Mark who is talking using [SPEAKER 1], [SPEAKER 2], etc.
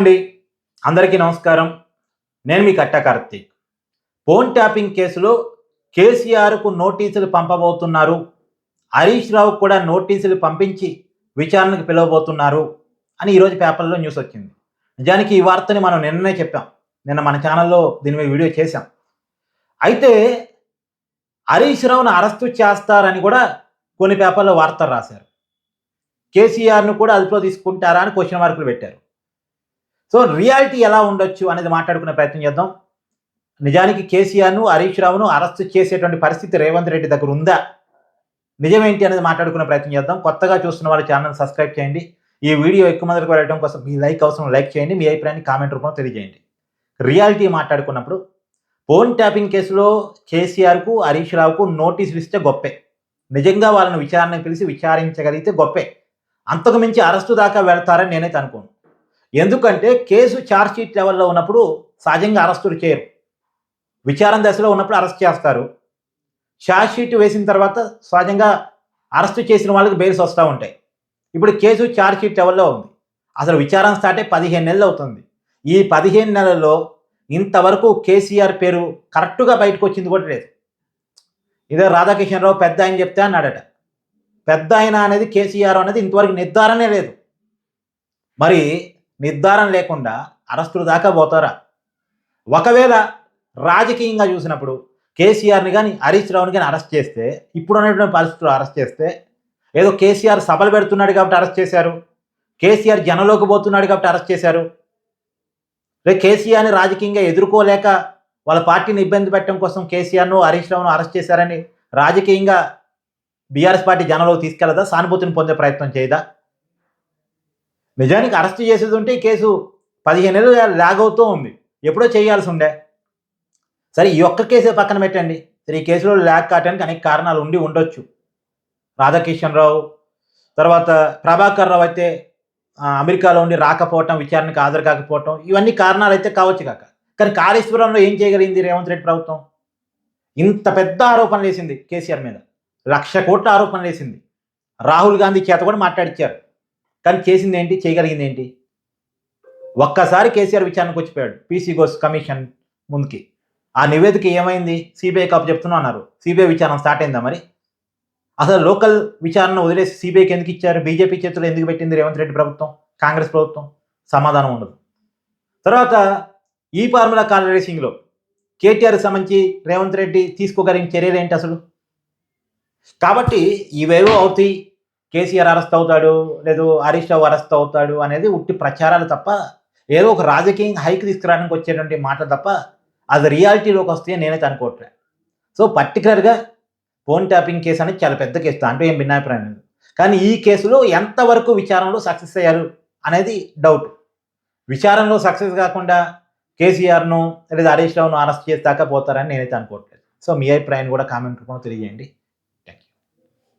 [SPEAKER 1] అండి. అందరికీ నమస్కారం. నేను మీ కట్ట కార్తీక్. ఫోన్ ట్యాపింగ్ కేసులో కేసీఆర్కు నోటీసులు పంపబోతున్నారు. హరీష్ రావు కూడా నోటీసులు పంపించి విచారణకు పిలవబోతున్నారు అని ఈరోజు పేపర్లో న్యూస్ వచ్చింది. నిజానికి ఈ వార్తని మనం నిన్ననే చెప్పాం. నిన్న మన ఛానల్లో దీని మీద వీడియో చేశాం. అయితే హరీష్ రావును అరెస్టు చేస్తారని కూడా కొన్ని పేపర్లో వార్తలు రాశారు. కేసీఆర్ను కూడా అదుపులో తీసుకుంటారా అని క్వశ్చన్ మార్కులు పెట్టారు. సో రియాలిటీ ఎలా ఉండొచ్చు అనేది మాట్లాడుకునే ప్రయత్నం చేద్దాం. నిజానికి కేసీఆర్ను హరీష్ రావును అరెస్ట్ చేసేటువంటి పరిస్థితి రేవంత్ రెడ్డి దగ్గర ఉందా? నిజమేంటి అనేది మాట్లాడుకునే ప్రయత్నం చేద్దాం. కొత్తగా చూస్తున్న వాళ్ళ ఛానల్ సబ్స్క్రైబ్ చేయండి. ఈ వీడియో ఎక్కువ మందికి వెళ్ళడం కోసం మీ లైక్ అవసరం లైక్ చేయండి. మీ అభిప్రాయాన్ని కామెంట్ రూపంలో తెలియజేయండి. రియాలిటీ మాట్లాడుకున్నప్పుడు ఫోన్ ట్యాపింగ్ కేసులో కేసీఆర్కు హరీష్ రావుకు నోటీసులు ఇస్తే గొప్పే. నిజంగా వాళ్ళని విచారణకు పిలిచి విచారించగలిగితే గొప్పే. అంతకు మించి అరెస్టు దాకా వెళ్తారని నేనైతే అనుకోను. ఎందుకంటే కేసు ఛార్జ్షీట్ లెవెల్లో ఉన్నప్పుడు సహజంగా అరెస్టులు చేయరు. విచారణ దశలో ఉన్నప్పుడు అరెస్ట్ చేస్తారు. ఛార్జ్షీట్ వేసిన తర్వాత సహజంగా అరెస్ట్ చేసిన వాళ్ళకి బెయిల్స్ వస్తూ ఉంటాయి. ఇప్పుడు కేసు ఛార్జ్షీట్ లెవెల్లో ఉంది. అసలు విచారణ స్టార్టే పదిహేను నెలలు అవుతుంది. ఈ పదిహేను నెలల్లో ఇంతవరకు కేసీఆర్ పేరు కరెక్ట్గా బయటకు వచ్చింది కూడా లేదు. ఇదే రాధాకిషన్ రావు పెద్ద ఆయన చెప్తే అన్నాడట. పెద్ద ఆయన అనేది కేసీఆర్ అనేది ఇంతవరకు నిర్ధారణే లేదు. మరి నిర్ధారణ లేకుండా అరెస్టులు దాకా పోతారా? ఒకవేళ రాజకీయంగా చూసినప్పుడు కేసీఆర్ని కానీ హరీష్ రావుని కానీ అరెస్ట్ చేస్తే ఇప్పుడు ఉన్నటువంటి పరిస్థితులు అరెస్ట్ చేస్తే ఏదో కేసీఆర్ సభలు పెడుతున్నాడు కాబట్టి అరెస్ట్ చేశారు. కేసీఆర్ జనంలోకి పోతున్నాడు కాబట్టి అరెస్ట్ చేశారు. రేపు కేసీఆర్ని రాజకీయంగా ఎదుర్కోలేక వాళ్ళ పార్టీని ఇబ్బంది పెట్టడం కోసం కేసీఆర్ను హరీష్ రావును అరెస్ట్ చేశారని రాజకీయంగా బీఆర్ఎస్ పార్టీ జనంలోకి తీసుకెళ్ళదా? సానుభూతిని పొందే ప్రయత్నం చేయదా? నిజానికి అరెస్ట్ చేసేది ఉంటే ఈ కేసు పదిహేను నెలలు లాగ్ అవుతూ ఉంది. ఎప్పుడో చేయాల్సి ఉండే. సరే ఈ ఒక్క కేసే పక్కన పెట్టండి. సరే ఈ కేసులో ల్యాగ్ కావడానికి అనేక కారణాలు ఉండి ఉండొచ్చు. రాధాకిషన్ రావు తర్వాత ప్రభాకర్ రావు అయితే అమెరికాలో ఉండి రాకపోవటం విచారణకు హాజరు కాకపోవటం ఇవన్నీ కారణాలు అయితే కావచ్చు కాక. కానీ కాళేశ్వరంలో ఏం చేయగలిగింది రేవంత్ రెడ్డి ప్రభుత్వం? ఇంత పెద్ద ఆరోపణలు వేసింది కేసీఆర్ మీద. లక్ష కోట్ల ఆరోపణలు వేసింది. రాహుల్ గాంధీ చేత కూడా మాట్లాడిచ్చారు. కానీ చేసింది ఏంటి చేయగలిగింది ఏంటి ఒక్కసారి కేసీఆర్ విచారణకు వచ్చిపోయాడు పీసీ గోస్ కమిషన్ ముందుకి. ఆ నివేదిక ఏమైంది? సిబిఐ కాపు చెప్తున్నా అన్నారు. సిబిఐ విచారణ స్టార్ట్ అయిందా మరి? అసలు లోకల్ విచారణ వదిలేసి సిబిఐకి ఎందుకు ఇచ్చారు? బీజేపీ చేతులు ఎందుకు పెట్టింది రేవంత్ రెడ్డి ప్రభుత్వం? కాంగ్రెస్ ప్రభుత్వం? సమాధానం ఉండదు. తర్వాత ఈ ఫార్ములా కార్ రేసింగ్లో కేటీఆర్ సంబంధించి రేవంత్ రెడ్డి తీసుకోగలిగిన చర్యలు ఏంటి అసలు? కాబట్టి ఇవేవో అవుతాయి కేసీఆర్ అరెస్ట్ అవుతాడు లేదు హరీష్ రావు అరెస్ట్ అవుతాడు అనేది ఉట్టి ప్రచారాలు తప్ప ఏదో ఒక రాజకీయం హైక్ తీసుకురావడానికి వచ్చేటువంటి మాట తప్ప అది రియాలిటీలోకి వస్తే నేనైతే అనుకోవట్లే. సో పర్టికులర్గా ఫోన్ ట్యాపింగ్ కేసు అనేది చాలా పెద్ద కేసు దాంట్లో ఏం భిన్నాభిప్రాయం లేదు. కానీ ఈ కేసులో ఎంతవరకు విచారణలో సక్సెస్ అయ్యారు అనేది డౌట్ విచారణలో సక్సెస్ కాకుండా కేసీఆర్ను లేదా హరీష్ రావును అరెస్ట్ చేసి దాకా పోతారని నేనైతే అనుకోవట్లేదు. సో మీ అభిప్రాయాన్ని కూడా కామెంట్ రూపంలో తెలియజేయండి.